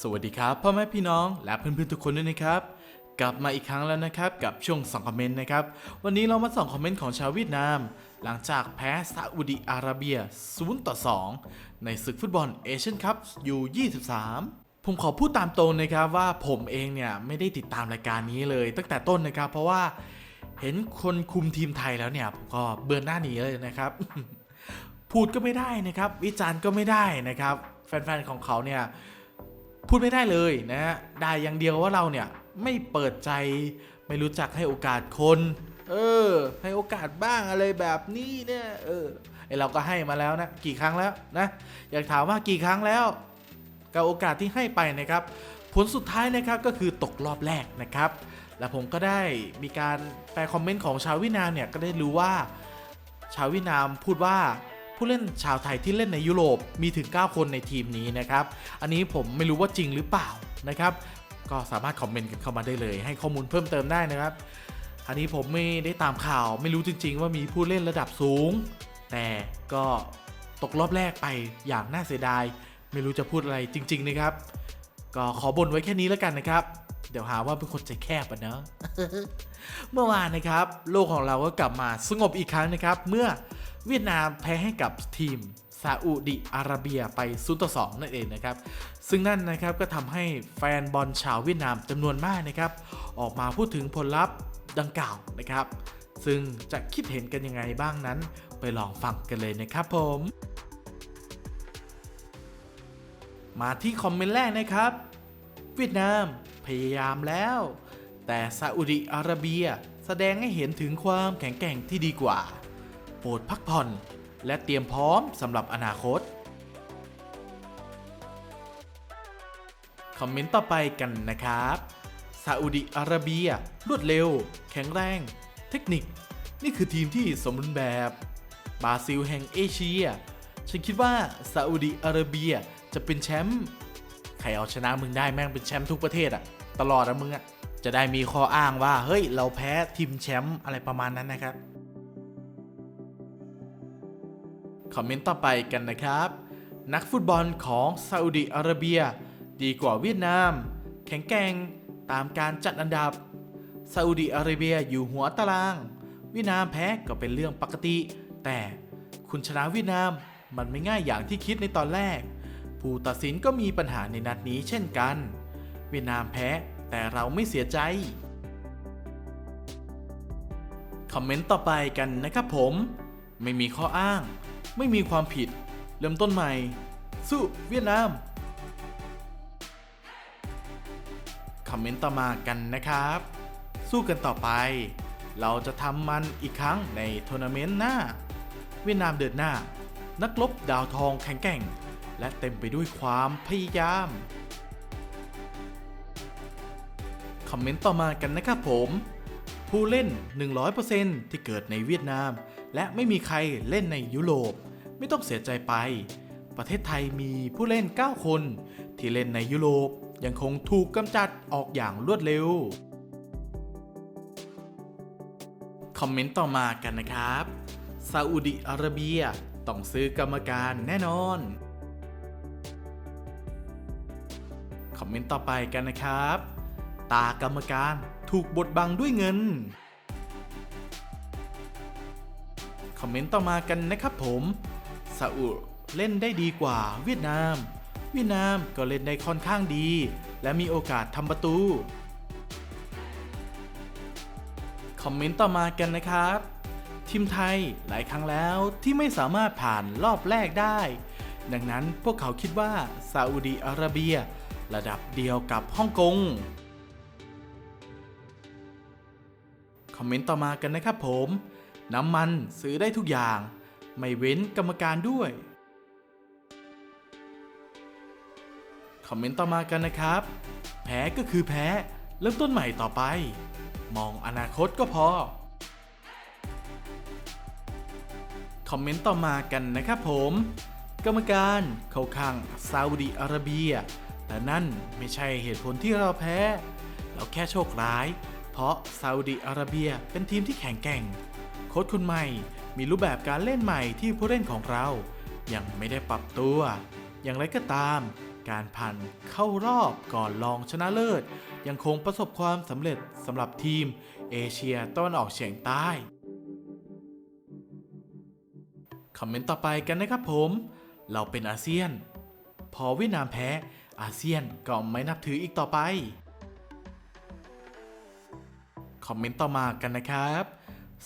สวัสดีครับพ่อแม่พี่น้องและเพื่อนๆทุกคนด้วยนะครับ กลับมาอีกครั้งแล้วนะครับกับช่วงส่องคอมเมนต์นะครับ วันนี้เรามาส่องคอมเมนต์ของชาวเวียดนาม หลังจากแพ้ซาอุดิอาระเบีย 0 ต่อ 2 ในศึกฟุตบอลเอเชียนคัพยู 23ผมขอพูดตามตรงนะครับว่าผมเองเนี่ยไม่ได้ติดตามรายการนี้เลย ตั้งแต่ต้นนะครับ เพราะว่าเห็นคนคุมทีมไทยแล้วเนี่ยผมก็เบือนหน้าหนีเลยนะครับ พูดก็ไม่ได้นะครับ วิจารณ์ก็ไม่ได้นะครับ แฟนๆของเขาเนี่ย พูดไม่ได้เลยนะฮะได้อย่างเดียวว่าเราเนี่ยไม่เปิดใจไม่รู้จักให้โอกาสคน เออ ให้โอกาสบ้างอะไรแบบนี้เนี่ยเออไอเราก็ให้มาแล้วนะกี่ครั้งแล้วนะอยากถามว่ากี่ครั้งแล้ว กับโอกาสที่ให้ไปนะครับ ผลสุดท้ายนะครับก็คือตกรอบแรกนะครับ และผมก็ได้มีการแปลคอมเมนต์ของชาววียดนามเนี่ยก็ได้รู้ว่า ชาววียดนามพูดว่า ผู้เล่นชาวไทยที่เล่นในยุโรปมีถึง 9 คนในทีมนี้นะครับ อันนี้ผมไม่รู้ว่าจริงหรือเปล่านะครับ ก็สามารถคอมเมนต์กันเข้ามาได้เลย ให้ข้อมูลเพิ่มเติมได้นะครับ อันนี้ผมไม่ได้ตามข่าว ไม่รู้จริง ๆ ว่ามีผู้เล่นระดับสูง แต่ก็ตกรอบแรกไปอย่างน่าเสียดาย ไม่รู้จะพูดอะไรจริง ๆ นะครับ ก็ขอบ่นไว้แค่นี้แล้วกันนะครับ เดี๋ยวหาว่าเป็นคนใจแคบอะเนาะเมื่อวานนะครับ โลกของเราก็กลับมาสงบอีกครั้งนะครับ เมื่อเวียดนามแพ้ให้กับทีมซาอุดิอาระเบียไป0ต่อ2นั่นเองนะครับ ซึ่งนั่นนะครับก็ทำให้แฟนบอลชาวเวียดนามจำนวนมากนะครับ ออกมาพูดถึงผลลัพธ์ดังกล่าวนะครับ ซึ่งจะคิดเห็นกันยังไงบ้างนั้น ไปลองฟังกันเลยนะครับผม มาที่คอมเมนต์แรกนะครับ เวียดนาม พยายามแล้ว แต่ซาอุดิอาระเบียแสดงให้เห็นถึงความแข็งแกร่งที่ดีกว่า โปรดพักผ่อน และเตรียมพร้อมสำหรับอนาคต คอมเมนต์ต่อไปกันนะครับซาอุดิอาระเบีย รวดเร็ว แข็งแรง เทคนิค นี่คือทีมที่สมบูรณ์แบบบราซิลแห่งเอเชีย ฉันคิดว่าซาอุดิอาระเบียจะเป็นแชมป์ ใครเอาชนะมึงได้แม่งเป็นแชมป์ทุกประเทศอะ ตลอดอะมึงอะจะได้มีข้ออ้างว่า เฮ้ย เราแพ้ทีมแชมป์อะไรประมาณนั้นนะครับ คอมเมนต์ต่อไปกันนะครับ นักฟุตบอลของซาอุดิอาระเบีย ดีกว่าเวียดนาม แข็งแกร่งตามการจัดอันดับซาอุดิอาระเบียอยู่หัวตาราง เวียดนามแพ้ก็เป็นเรื่องปกติ แต่คุณชนะเวียดนามมันไม่ง่ายอย่างที่คิดในตอนแรก ผู้ตัดสินก็มีปัญหาในนัดนี้เช่นกัน เวียดนามแพ้แต่เราไม่เสียใจ คอมเมนต์ต่อไปกันนะครับผม ไม่มีข้ออ้าง ไม่มีความผิด เริ่มต้นใหม่ สู้เวียดนาม คอมเมนต์ต่อมากันนะครับ สู้กันต่อไป เราจะทำมันอีกครั้งในทัวร์นาเมนต์หน้า เวียดนามเดินหน้า นักรบดาวทองแข็งแกร่ง และเต็มไปด้วยความพยายาม คอมเมนต์ต่อมากันนะครับผม ผู้เล่น 100%ที่เกิดในเวียดนาม และไม่มีใครเล่นในยุโรป ไม่ต้องเสียใจไป ประเทศไทยมีผู้เล่น 9 คน ที่เล่นในยุโรปยังคงถูกกำจัดออกอย่างรวดเร็ว คอมเมนต์ต่อมากันนะครับซาอุดิอาระเบียต้องซื้อกรรมการแน่นอน คอมเมนต์ต่อไปกันนะครับ ตากรรมการถูกบดบังด้วยเงิน คอมเมนต์ต่อมากันนะครับผมซาอุเล่นได้ดีกว่าเวียดนาม เวียดนามก็เล่นได้ค่อนข้างดี และมีโอกาสทำประตู คอมเมนต์ต่อมากันนะครับ ทีมไทยหลายครั้งแล้วที่ไม่สามารถผ่านรอบแรกได้ ดังนั้นพวกเขาคิดว่าซาอุดีอาระเบีย ระดับเดียวกับฮ่องกง คอมเมนต์ต่อมากันนะครับผม น้ำมันซื้อได้ทุกอย่าง ไม่เว้นกรรมการด้วย คอมเมนต์ต่อมากันนะครับ แพ้ก็คือแพ้ เริ่มต้นใหม่ต่อไป มองอนาคตก็พอ คอมเมนต์ต่อมากันนะครับผม กรรมการเข้าข้างซาอุดีอาระเบียแต่นั่นไม่ใช่เหตุผลที่เราแพ้ เราแค่โชคร้าย เพราะซาอุดีอาระเบียเป็นทีมที่แข็งแกร่ง โค้ชคนใหม่มีรูปแบบการเล่นใหม่ที่ผู้เล่นของเรา ยังไม่ได้ปรับตัว อย่างไรก็ตาม การผ่านเข้ารอบก่อนรองชนะเลิศ ยังคงประสบความสำเร็จสำหรับทีมเอเชียตะวันออกเฉียงใต้ คอมเมนต์ต่อไปกันนะครับผม เราเป็นอาเซียน พอเวียดนามแพ้อาเซียนก็ไม่นับถืออีกต่อไป คอมเมนต์ต่อมากันนะครับ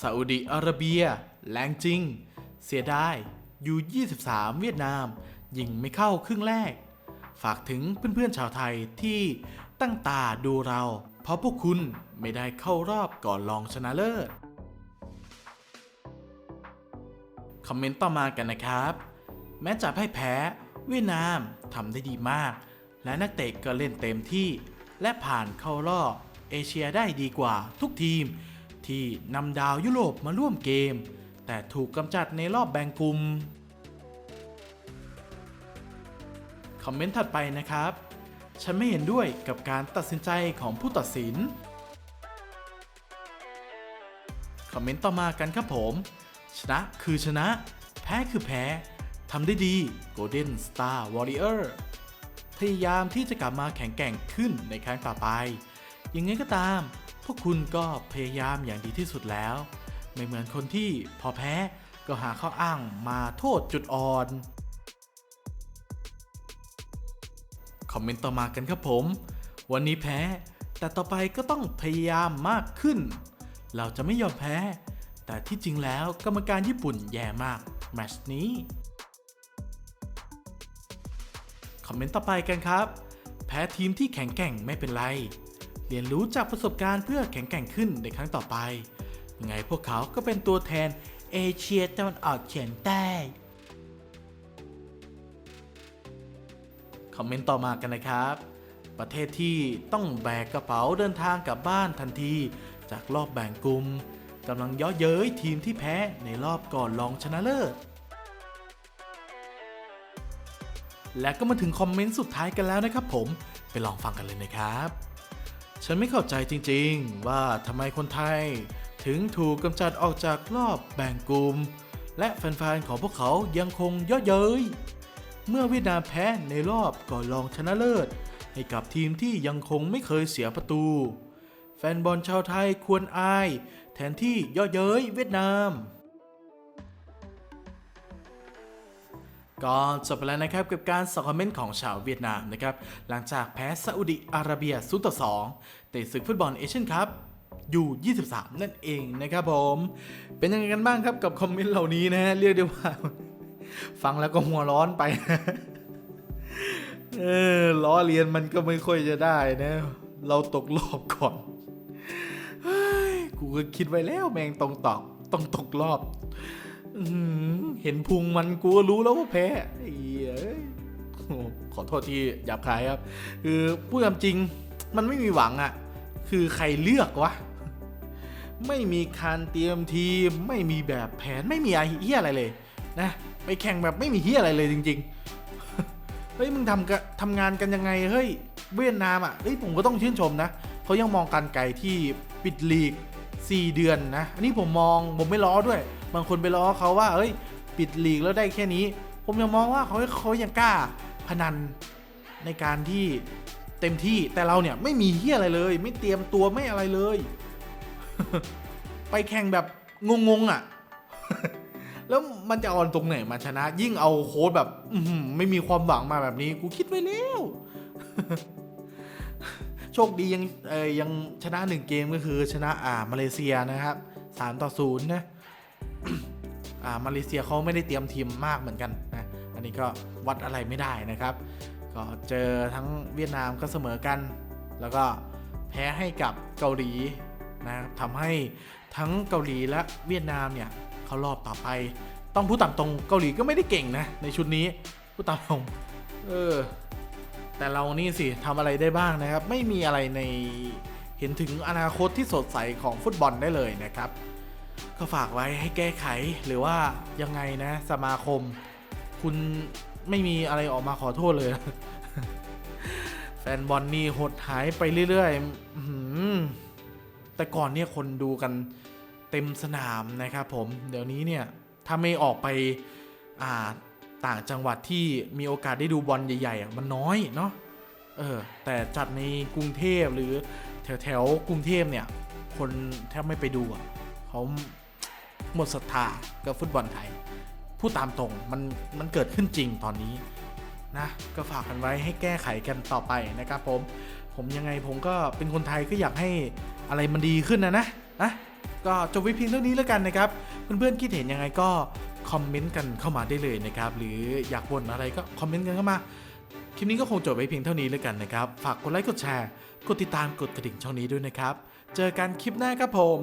ซาอุดิอาระเบีย แรงจริง เสียดายยู23 เวียดนาม ยิงไม่เข้าครึ่งแรก ฝากถึงเพื่อนๆชาวไทยที่ตั้งตาดูเรา เพราะพวกคุณไม่ได้เข้ารอบก่อนรองชนะเลิศ คอมเมนต์ต่อมากันนะครับ แม้จะพ่ายแพ้เวียดนามทำได้ดีมาก และนักเตะก็เล่นเต็มที่ และผ่านเข้ารอบ เอเชียได้ดีกว่าทุกทีม ที่นำดาวยุโรปมาร่วมเกม แต่ถูกกำจัดในรอบแบ่งกลุ่มคอมเมนต์ถัดไปนะครับ ฉันไม่เห็นด้วยกับการตัดสินใจของผู้ตัดสิน คอมเมนต์ต่อมากันครับผม ชนะคือชนะ แพ้คือแพ้ ทำได้ดี Golden Star Warrior พยายามที่จะกลับมาแข็งแกร่งขึ้นในครั้งต่อไป ยังไงก็ตาม พวกคุณก็พยายามอย่างดีที่สุดแล้ว ไม่เหมือนคนที่พอแพ้ก็หาข้ออ้างมาโทษจุดอ่อน คอมเมนต์ต่อมากันครับผม วันนี้แพ้ แต่ต่อไปก็ต้องพยายามมากขึ้น เราจะไม่ยอมแพ้ แต่ที่จริงแล้วกรรมการญี่ปุ่นแย่มากแมชนี้ คอมเมนต์ต่อไปกันครับ แพ้ทีมที่แข็งแกร่งไม่เป็นไร เรียนรู้จากประสบการณ์เพื่อแข็งแกร่งขึ้นในครั้งต่อไป ยังไงพวกเขาก็เป็นตัวแทนเอเชียตะวันออกเฉียงใต้ คอมเมนต์ต่อมากันนะครับ ประเทศที่ต้องแบกกระเป๋าเดินทางกลับบ้านทันที จากรอบแบ่งกลุ่มกำลังย่อเย้ยทีมที่แพ้ในรอบก่อนรองชนะเลิศ และก็มาถึงคอมเมนต์สุดท้ายกันแล้วนะครับผม ไปลองฟังกันเลยนะครับ ฉันไม่เข้าใจจริงๆ ว่าทำไมคนไทย ถึงถูกกำจัดออกจากรอบแบ่งกลุ่ม และแฟนๆ ของพวกเขายังคงเย่อเย้ย เมื่อเวียดนามแพ้ในรอบก่อนรองชนะเลิศ ให้กับทีมที่ยังคงไม่เคยเสียประตู แฟนบอลชาวไทยควรอาย แทนที่เย่อเย้ยเวียดนาม ก็จบไปแล้วนะครับกับการสอคอมเมนต์ของชาวเวียดนามนะครับหลังจากแพ้ซาอุดิอาระเบีย0ต่อ2ในศึกฟุตบอลเอเชียนคัพอยู่ 23 นั่นเองนะครับผม เป็นยังไงกันบ้างครับกับคอมเมนต์เหล่านี้นะฮะเรียกได้ว่า ฟังแล้วก็หัวร้อนไป เออล้อเลียนมันก็ไม่ค่อยจะได้นะ เราตกรอบก่อนกูก็คิดไว้แล้วแมงตรงตอกต้องตกรอบ เห็นพุงมันกูก็รู้แล้วว่าแพ้เออขอโทษที่หยาบคายครับ คือพูดตามจริงมันไม่มีหวังอะ่ะคือใครเลือกวะ ไม่มีการเตรียมทีม ไม่มีแบบแผนไม่มีไอเฮียอะไรเลย นะ ไปแข่งแบบไม่มีเฮียอะไรเลยจริง ๆ เฮ้ยมึงทำกะทำงานกันยังไงเฮ้ยเวียดนามอะเฮ้ยผมก็ต้องชื่นชมนะเขายังมองการไกลที่ปิดลีก 4 เดือนนะ อันนี้ผมมองผมไม่ล้อด้วย บางคนไปล้อเขาว่าเอ้ย ปิดลีกแล้วได้แค่นี้ ผมยังมองว่าเขาเขายังกล้าพนันในการที่เต็มที่แต่เราเนี่ยไม่มีเฮียอะไรเลย ไม่เตรียมตัวไม่อะไรเลย ไปแข่งแบบงงๆอะ แล้วมันจะเออนตรงไหนมาชนะ ยิ่งเอาโค้ดแบบไม่มีความหวังมาแบบนี้ กูคิดไว้แล้วโชคดียังยังชนะหนึ่งเกมก็คือชนะอ่ามาเลเซียนะครับสามต่อศูนย์นะ มาเลเซียเขาไม่ได้เตรียมทีมมากเหมือนกันนะอันนี้ก็วัดอะไรไม่ได้นะครับ ก็เจอทั้งเวียดนามก็เสมอกัน แล้วก็แพ้ให้กับเกาหลีนะครับทำให้ทั้งเกาหลีและเวียดนามเนี่ยเขารอบต่อไป ต้องพูดตามตรงเกาหลีก็ไม่ได้เก่งนะในชุดนี้พูดตามตรงเออแต่เรานี่สิทำอะไรได้บ้างนะครับ ไม่มีอะไรในเห็นถึงอนาคตที่สดใสของฟุตบอลได้เลยนะครับ ก็ฝากไว้ให้แก้ไขหรือว่ายังไงนะ สมาคม คุณไม่มีอะไรออกมาขอโทษเลย แฟนบอลนี่หดหายไปเรื่อยๆแต่ก่อนเนี่ยคนดูกันเต็มสนามนะครับผมเดี๋ยวนี้เนี่ย ถ้าไม่ออกไปอ่าต่างจังหวัดที่มีโอกาสได้ดูบอลใหญ่ๆอะมันน้อยเนาะเออแต่จัดในกรุงเทพหรือแถวๆกรุงเทพเนี่ย คนแทบไม่ไปดูอะ เขาหมดศรัทธากับฟุตบอลไทยพูดตามตรงมันมันเกิดขึ้นจริงตอนนี้นะก็ฝากกันไว้ให้แก้ไขกันต่อไปนะครับผม ผมยังไงผมก็เป็นคนไทยก็อยากให้อะไรมันดีขึ้นนะนะนะก็จบไว้เพียงเท่านี้แล้วกันนะครับ เพื่อนๆคิดเห็นยังไงก็คอมเมนต์กันเข้ามาได้เลยนะครับ หรืออยากบ่นอะไรก็คอมเมนต์กันเข้ามาคลิปนี้ก็คงจบไว้เพียงเท่านี้แล้วกันนะครับ ฝากกดไลค์กดแชร์ กดติดตามกดกระดิ่งช่องนี้ด้วยนะครับ เจอกันคลิปหน้าครับผม